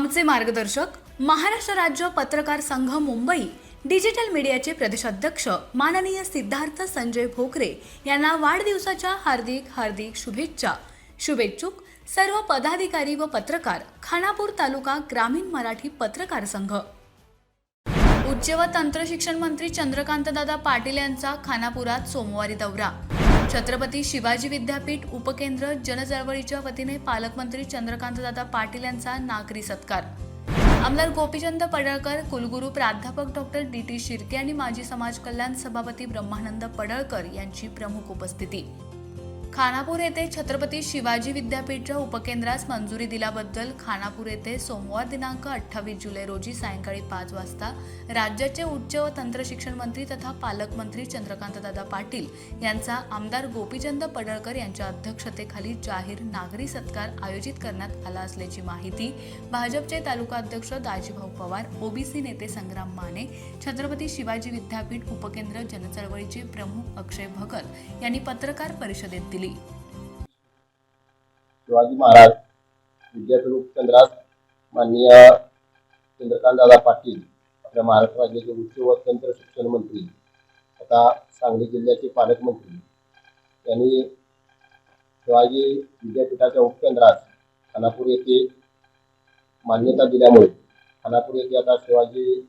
आमचे मार्गदर्शक महाराष्ट्र राज्य पत्रकार संघ मुंबई डिजिटल मीडियाचे प्रदेशाध्यक्ष माननीय सिद्धार्थ संजय भोकरे यांना वाढदिवसाच्या हार्दिक हार्दिक शुभेच्छा. शुभेच्छुक सर्व पदाधिकारी व पत्रकार खानापूर तालुका ग्रामीण मराठी पत्रकार संघ. उच्च व तंत्रशिक्षण मंत्री चंद्रकांतदादा पाटील यांचा खानापुरात सोमवारी दौरा. छत्रपती शिवाजी विद्यापीठ उपकेंद्र जनचळवळीच्या वतीने पालकमंत्री चंद्रकांतदादा पाटील यांचा नागरी सत्कार. आमदार गोपीचंद पडळकर कुलगुरू प्राध्यापक डॉक्टर डी टी शिर्के आणि माजी समाज कल्याण सभापती ब्रह्मानंद पडळकर यांची प्रमुख उपस्थिती. खानापूर येथे छत्रपती शिवाजी विद्यापीठच्या उपकेंद्रास मंजुरी दिल्याबद्दल खानापूर येथे सोमवार दिनांक अठ्ठावीस जुलै रोजी सायंकाळी पाच वाजता राज्याचे उच्च व तंत्रशिक्षण मंत्री तथा पालकमंत्री चंद्रकांतदादा पाटील यांचा आमदार गोपीचंद पडळकर यांच्या अध्यक्षतेखाली जाहीर नागरी सत्कार आयोजित करण्यात आला असल्याची माहिती भाजपचे तालुका अध्यक्ष दाजीभाऊ पवार ओबीसी नेते संग्राम माने छत्रपती शिवाजी विद्यापीठ उपकेंद्र जनचळवळीचे प्रमुख अक्षय भगत यांनी पत्रकार परिषदेत दिली. शिवाजी महाराज विद्यापीठ उपकेंद्रास माननीय चंद्रकांतदादा पाटील आपल्या महाराष्ट्र राज्याचे उच्च व तंत्र शिक्षण मंत्री आता सांगली जिल्ह्याचे पालकमंत्री यांनी शिवाजी विद्यापीठाच्या उपकेंद्रात खानापूर येथे मान्यता दिल्यामुळे खानापूर येथे आता शिवाजी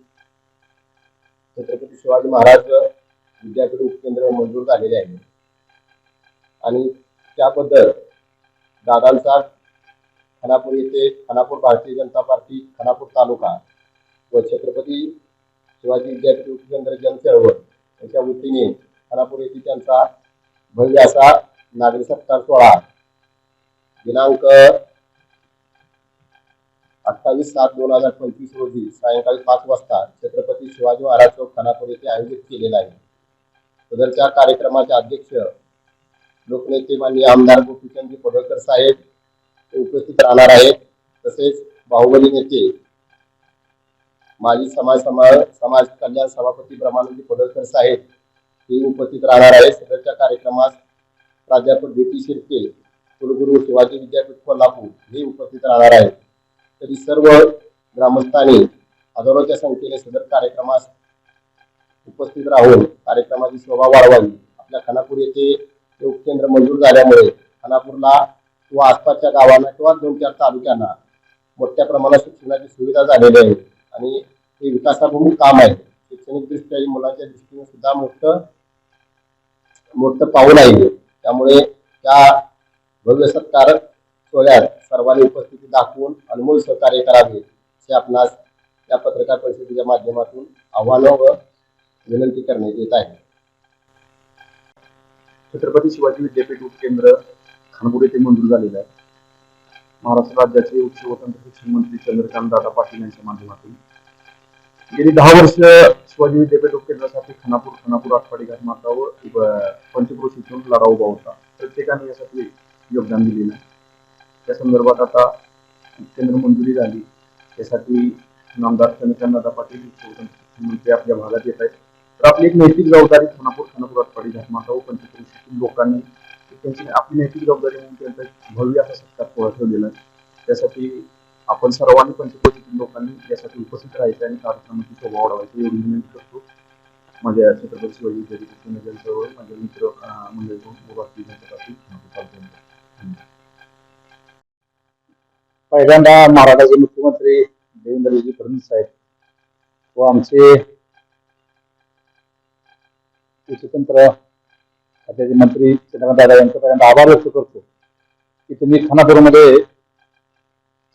छत्रपती शिवाजी महाराज विद्यापीठ उपकेंद्र मंजूर झालेले आहे. आणि त्याबद्दल दादांचा खानापूर येथे खानापूर भारतीय जनता पार्टी खानापूर तालुका व छत्रपती शिवाजी विद्यापीठ उपकेंद्र जनचळवळ यांच्या वतीने खानापूर येथे त्यांचा भव्य असा नागरी सत्कार सोहळा दिनांक अठ्ठावीस सात दोन हजार पंचवीस रोजी सायंकाळी पाच वाजता छत्रपती शिवाजी महाराज चौक खानापूर येथे आयोजित केलेला आहे. सदरच्या कार्यक्रमाचे अध्यक्ष लोकनेते माननीय आमदार गोपीचंद पडळकर साहेब उपस्थित राहणार आहेत. तसेच बाहुबली नेते माजी समाज समाज समाज कल्याण सभापती ब्रह्मानंदी पडळकर साहेब हे उपस्थित राहणार आहेत. सदरच्या कार्यक्रमास प्राध्यापक बी टी शिर्के कुलगुरू शिवाजी विद्यापीठ कोल्हापूर हे उपस्थित राहणार आहेत. तरी सर्व ग्रामस्थांनी हजारोच्या संख्येने सदर कार्यक्रमास उपस्थित राहून कार्यक्रमाची शोभा वाढवावी. आपल्या खानापूर येथे योग उपकेंद्र मंजूर झाल्यामुळे खानापूरला किंवा आसपासच्या गावांना किंवा दोन चार तालुक्यांना मोठ्या प्रमाणात शिक्षणाची सुविधा झालेली आहे आणि हे विकासाभिमुख काम आहे. शैक्षणिकदृष्ट्या मुलांच्या दृष्टीने सुद्धा मोठं मोठं पाऊल आहे त्यामुळे त्या भव्य सोहळ्यात सर्वांनी उपस्थिती दाखवून अनमोल सहकार्य करावे असे आपणास या पत्रकार परिषदेच्या माध्यमातून आव्हानं व विनंती करण्यात येत आहे. छत्रपती शिवाजी विद्यापीठ उपकेंद्र खानपूर येथे मंजूर झालेलं आहे. महाराष्ट्र राज्याचे उच्च व तंत्र शिक्षण मंत्री चंद्रकांत दादा पाटील यांच्या माध्यमातून. गेली दहा वर्ष शिवाजी विद्यापीठ उपकेंद्रासाठी खानापूर खानापूर आठवाडी घाट माता व व लढा उभा होता. प्रत्येकाने यासाठी योगदान दिलेलं आहे. त्या संदर्भात आता केंद्र मंजुरी झाली. त्यासाठी नामदार चंद्रकांत दादा पाटील उच्च व तंत्र शिक्षण मंत्री आपल्या भागात येत आहेत. तर आपली एक नैतिक जबाबदारी खानापूर खानापूर आठवाडी घाट माता व लोकांनी त्यांची आपली नैतिक जबाबदारी म्हणून त्यांचा भव्य असा सत्कार सोहळा ठेवलेला आहे. त्यासाठी आपण सर्वांनी पंचकोटीतील लोकांनी यासाठी उपस्थित राहायचं आणि कार्यक्रमाची शोभा वाढवायची एवढी विनंती करतो. माझ्या छत्रपती शिवाजी विद्यापीठाचे नजरजवळ माझे मित्र मंडळी पहिल्यांदा महाराष्ट्राचे मुख्यमंत्री देवेंद्रजी फडणवीस साहेब व आमचे कृषीतंत्र खात्याचे मंत्री चंद्रकांत दादा यांच्यापर्यंत आभार व्यक्त करतो की तुम्ही खानापूरमध्ये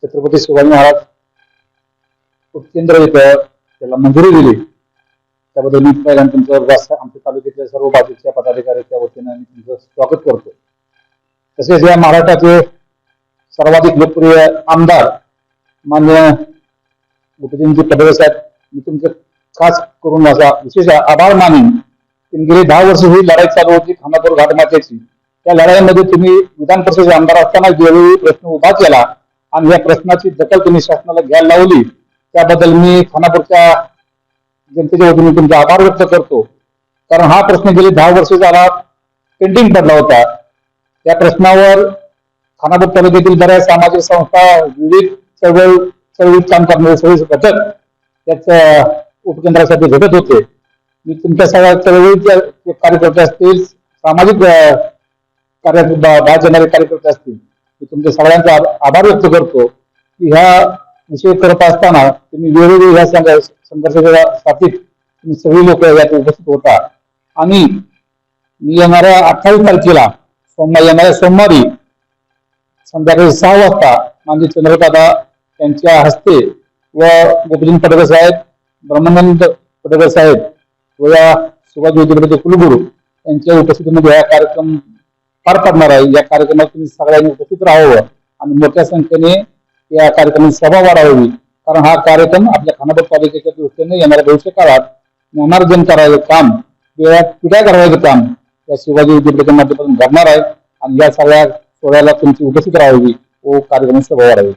छत्रपती शिवाजी महाराज उपकेंद्र इथं त्याला मंजुरी दिली. त्याबद्दल मी पहिल्यांदा तुमचं जास्त आमच्या तालुक्यातल्या सर्व बाजूच्या पदाधिकाऱ्याच्या वतीनं मी तुमचं स्वागत करतो. तसेच या महाराष्ट्राचे सर्वाधिक लोकप्रिय आमदार मान्य गोपीचंदजी पडवे साहेब मी तुमचं खास करून माझा विशेष आभार मानेन. गेली दहा वर्ष ही लढाई चालू होती खानापूर घाटमाथ्याची त्या लढाईमध्ये तुम्ही विधान परिषदेचे आमदार असताना ज्यावेळी प्रश्न उभा केला आणि या प्रश्नाची दखल तुम्ही शासनाला घ्यायला लावली त्याबद्दल मी खानापूरच्या जनतेच्या वतीने तुमचे आभार व्यक्त करतो. कारण हा प्रश्न गेली दहा वर्ष झाला पेंडिंग पडला होता. त्या प्रश्नावर खानापूर तालुक्यातील बऱ्याच सामाजिक संस्था विविध चळवळ चळवळीत काम करणारे सगळे घटक त्याच उपकेंद्रासाठी भेटत होते. मी तुमच्या सगळ्या चळवळीचे कार्यकर्ते असतील सामाजिक कार्यात भाग घेणारे कार्यकर्ते असतील मी तुमच्या सगळ्यांचा आभ- आभार व्यक्त करतो. की ह्या विषय करत असताना तुम्ही वेळोवेळी ह्या संघ- संघर्षाच्या साथीत तुम्ही सगळी लोक यात उपस्थित होता. आणि मी येणाऱ्या अठ्ठावीस तारखेला सोमवार येणाऱ्या सोमवारी संध्याकाळी सहा वाजता मानजी चंद्रकादा यांच्या हस्ते व गोपीचंद पटकर साहेब ब्रह्मानंद पटकर साहेब व या शिवाजी विद्यापीठाचे कुलगुरू यांच्या उपस्थितीमध्ये हा कार्यक्रम पार पडणार आहे. या कार्यक्रमात तुम्ही सगळ्यांनी उपस्थित राहावं आणि मोठ्या संख्येने या कार्यक्रमात सभा वाढावी. कारण हा कार्यक्रम आपल्या खानापूर पालिकेच्या दृष्टीने येणाऱ्या भविष्य काळात ज्ञानार्जन करायचं काम वेळात पिढ्या करायचं काम या शिवाजी विद्यापीठाच्या माध्यमातून घडणार आहे. आणि या सगळ्या सोहळ्याला तुमची उपस्थित राहावी. हो, व कार्यक्रम सभा वाढावी.